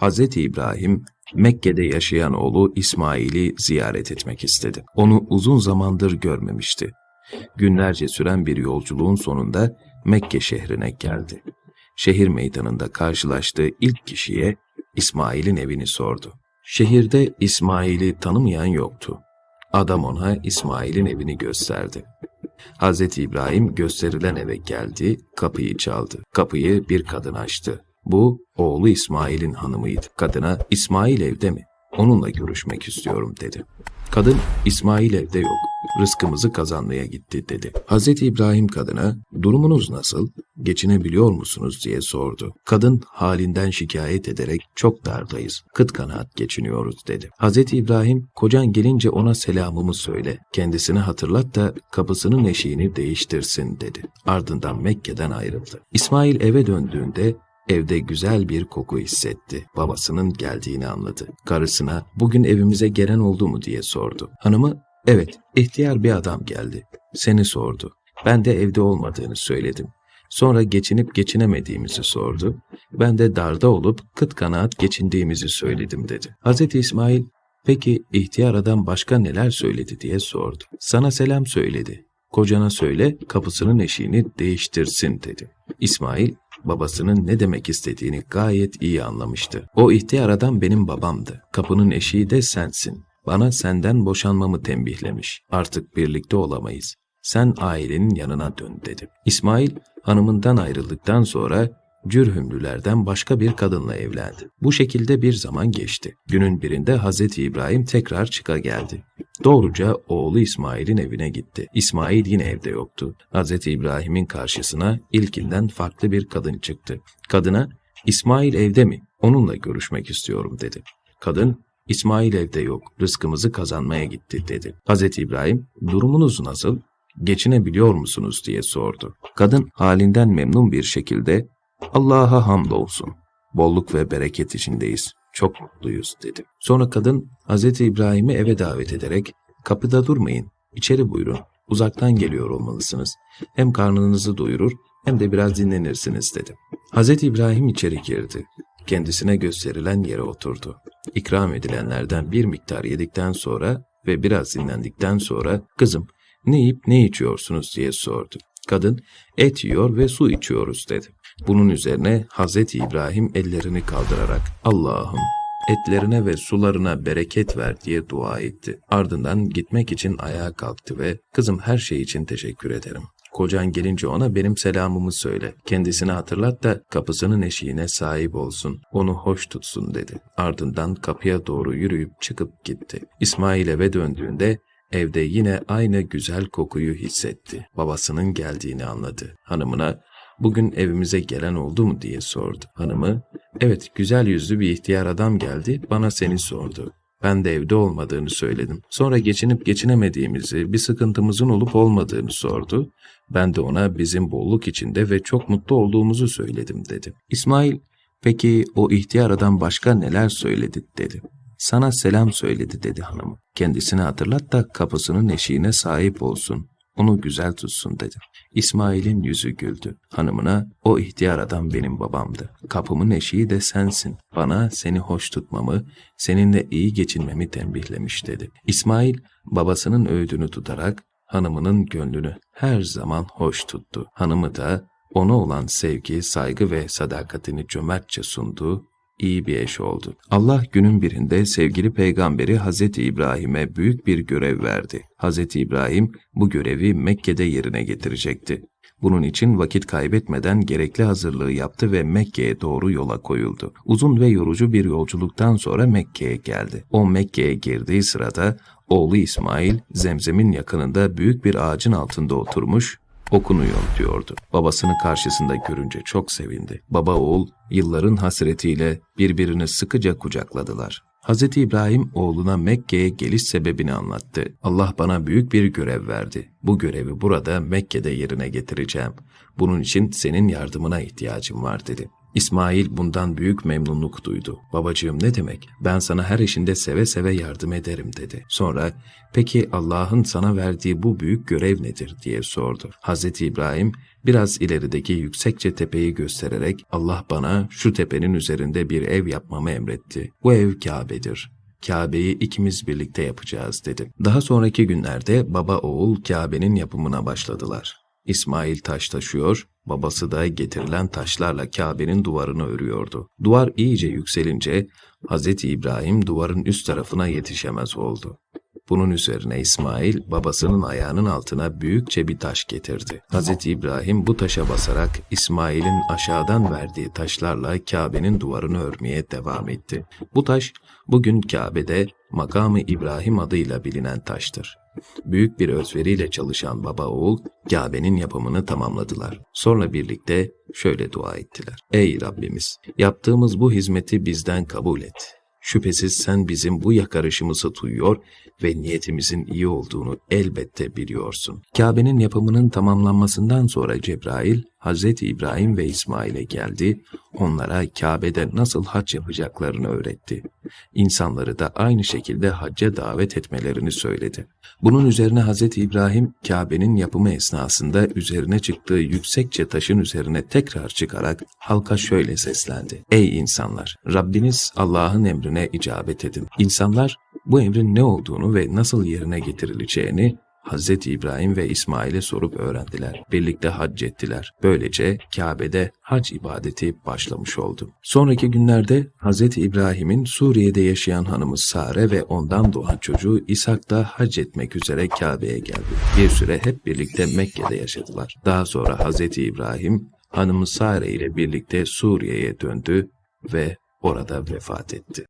Hz. İbrahim, Mekke'de yaşayan oğlu İsmail'i ziyaret etmek istedi. Onu uzun zamandır görmemişti. Günlerce süren bir yolculuğun sonunda Mekke şehrine geldi. Şehir meydanında karşılaştığı ilk kişiye İsmail'in evini sordu. Şehirde İsmail'i tanımayan yoktu. Adam ona İsmail'in evini gösterdi. Hz. İbrahim gösterilen eve geldi, kapıyı çaldı. Kapıyı bir kadın açtı. Bu, oğlu İsmail'in hanımıydı. Kadına, İsmail evde mi? Onunla görüşmek istiyorum dedi. Kadın, İsmail evde yok, rızkımızı kazanmaya gitti dedi. Hz. İbrahim kadına, durumunuz nasıl, geçinebiliyor musunuz diye sordu. Kadın halinden şikayet ederek çok dardayız, kıt kanaat geçiniyoruz dedi. Hz. İbrahim, kocan gelince ona selamımı söyle, kendisine hatırlat da kapısının eşiğini değiştirsin dedi. Ardından Mekke'den ayrıldı. İsmail eve döndüğünde Evde güzel bir koku hissetti. Babasının geldiğini anladı. Karısına bugün evimize gelen oldu mu diye sordu. Hanımı evet ihtiyar bir adam geldi. Seni sordu. Ben de evde olmadığını söyledim. Sonra geçinip geçinemediğimizi sordu. Ben de darda olup kıt kanaat geçindiğimizi söyledim dedi. Hz. İsmail peki ihtiyar adam başka neler söyledi diye sordu. Sana selam söyledi. Kocana söyle kapısının eşiğini değiştirsin dedi. İsmail babasının ne demek istediğini gayet iyi anlamıştı. O ihtiyar adam benim babamdı. Kapının eşiği de sensin. Bana senden boşanmamı tembihlemiş. Artık birlikte olamayız. Sen ailenin yanına dön dedi. İsmail hanımından ayrıldıktan sonra Cürhümlülerden başka bir kadınla evlendi. Bu şekilde bir zaman geçti. Günün birinde Hazreti İbrahim tekrar çıka geldi. Doğruca oğlu İsmail'in evine gitti. İsmail yine evde yoktu. Hazreti İbrahim'in karşısına ilkinden farklı bir kadın çıktı. Kadına, İsmail evde mi? Onunla görüşmek istiyorum dedi. Kadın, İsmail evde yok, rızkımızı kazanmaya gitti dedi. Hazreti İbrahim, durumunuz nasıl? Geçinebiliyor musunuz diye sordu. Kadın halinden memnun bir şekilde Allah'a hamdolsun. Bolluk ve bereket içindeyiz. Çok mutluyuz dedi. Sonra kadın Hz. İbrahim'i eve davet ederek kapıda durmayın, içeri buyurun. Uzaktan geliyor olmalısınız. Hem karnınızı doyurur hem de biraz dinlenirsiniz dedi. Hz. İbrahim içeri girdi. Kendisine gösterilen yere oturdu. İkram edilenlerden bir miktar yedikten sonra ve biraz dinlendikten sonra kızım ne yiyip ne içiyorsunuz diye sordu. Kadın et yiyor ve su içiyoruz dedi. Bunun üzerine Hazreti İbrahim ellerini kaldırarak Allah'ım etlerine ve sularına bereket ver diye dua etti. Ardından gitmek için ayağa kalktı ve kızım her şey için teşekkür ederim. Kocan gelince ona benim selamımı söyle. Kendisine hatırlat da kapısının eşiğine sahip olsun. Onu hoş tutsun dedi. Ardından kapıya doğru yürüyüp çıkıp gitti. İsmail eve döndüğünde evde yine aynı güzel kokuyu hissetti. Babasının geldiğini anladı. Hanımına bugün evimize gelen oldu mu diye sordu. Hanımı, evet güzel yüzlü bir ihtiyar adam geldi, bana seni sordu. Ben de evde olmadığını söyledim. Sonra geçinip geçinemediğimizi, bir sıkıntımızın olup olmadığını sordu. Ben de ona bizim bolluk içinde ve çok mutlu olduğumuzu söyledim dedi. İsmail, peki o ihtiyar adam başka neler söyledi dedi. Sana selam söyledi dedi hanım. Kendisini hatırlat da kapısının eşiğine sahip olsun onu güzel tutsun dedi. İsmail'in yüzü güldü. Hanımına, o ihtiyar adam benim babamdı. Kapımın eşiği de sensin. Bana seni hoş tutmamı, seninle iyi geçinmemi tembihlemiş dedi. İsmail, babasının öğüdünü tutarak hanımının gönlünü her zaman hoş tuttu. Hanımı da ona olan sevgi, saygı ve sadakatini cömertçe sundu iyi bir eş oldu. Allah günün birinde sevgili peygamberi Hazreti İbrahim'e büyük bir görev verdi. Hazreti İbrahim bu görevi Mekke'de yerine getirecekti. Bunun için vakit kaybetmeden gerekli hazırlığı yaptı ve Mekke'ye doğru yola koyuldu. Uzun ve yorucu bir yolculuktan sonra Mekke'ye geldi. O Mekke'ye girdiği sırada oğlu İsmail Zemzem'in yakınında büyük bir ağacın altında oturmuş okunuyor diyordu. Babasını karşısında görünce çok sevindi. Baba oğul yılların hasretiyle birbirini sıkıca kucakladılar. Hz. İbrahim oğluna Mekke'ye geliş sebebini anlattı. Allah bana büyük bir görev verdi. Bu görevi burada Mekke'de yerine getireceğim. Bunun için senin yardımına ihtiyacım var dedi. İsmail bundan büyük memnunluk duydu. Babacığım ne demek? Ben sana her işinde seve seve yardım ederim dedi. Sonra peki Allah'ın sana verdiği bu büyük görev nedir diye sordu. Hazreti İbrahim biraz ilerideki yüksekçe tepeyi göstererek Allah bana şu tepenin üzerinde bir ev yapmamı emretti. Bu ev Kabe'dir. Kabe'yi ikimiz birlikte yapacağız dedi. Daha sonraki günlerde baba oğul Kabe'nin yapımına başladılar. İsmail taş taşıyor, babası da getirilen taşlarla Kabe'nin duvarını örüyordu. Duvar iyice yükselince Hz. İbrahim duvarın üst tarafına yetişemez oldu. Bunun üzerine İsmail babasının ayağının altına büyükçe bir taş getirdi. Hz. İbrahim bu taşa basarak İsmail'in aşağıdan verdiği taşlarla Kabe'nin duvarını örmeye devam etti. Bu taş bugün Kabe'de makamı İbrahim adıyla bilinen taştır. Büyük bir özveriyle çalışan baba oğul Kabe'nin yapımını tamamladılar. Sonra birlikte şöyle dua ettiler. Ey Rabbimiz! Yaptığımız bu hizmeti bizden kabul et. Şüphesiz sen bizim bu yakarışımızı duyuyor ve niyetimizin iyi olduğunu elbette biliyorsun. Kabe'nin yapımının tamamlanmasından sonra Cebrail, Hazreti İbrahim ve İsmail'e geldi, onlara Kabe'de nasıl hac yapacaklarını öğretti. İnsanları da aynı şekilde hacca davet etmelerini söyledi. Bunun üzerine Hazreti İbrahim, Kabe'nin yapımı esnasında üzerine çıktığı yüksekçe taşın üzerine tekrar çıkarak halka şöyle seslendi. Ey insanlar! Rabbiniz Allah'ın emrine icabet edin. İnsanlar bu emrin ne olduğunu ve nasıl yerine getirileceğini Hz. İbrahim ve İsmail'e sorup öğrendiler. Birlikte hac ettiler. Böylece Kabe'de hac ibadeti başlamış oldu. Sonraki günlerde Hz. İbrahim'in Suriye'de yaşayan hanımı Sare ve ondan doğan çocuğu İshak da hac etmek üzere Kabe'ye geldi. Bir süre hep birlikte Mekke'de yaşadılar. Daha sonra Hz. İbrahim hanımı Sare ile birlikte Suriye'ye döndü ve orada vefat etti.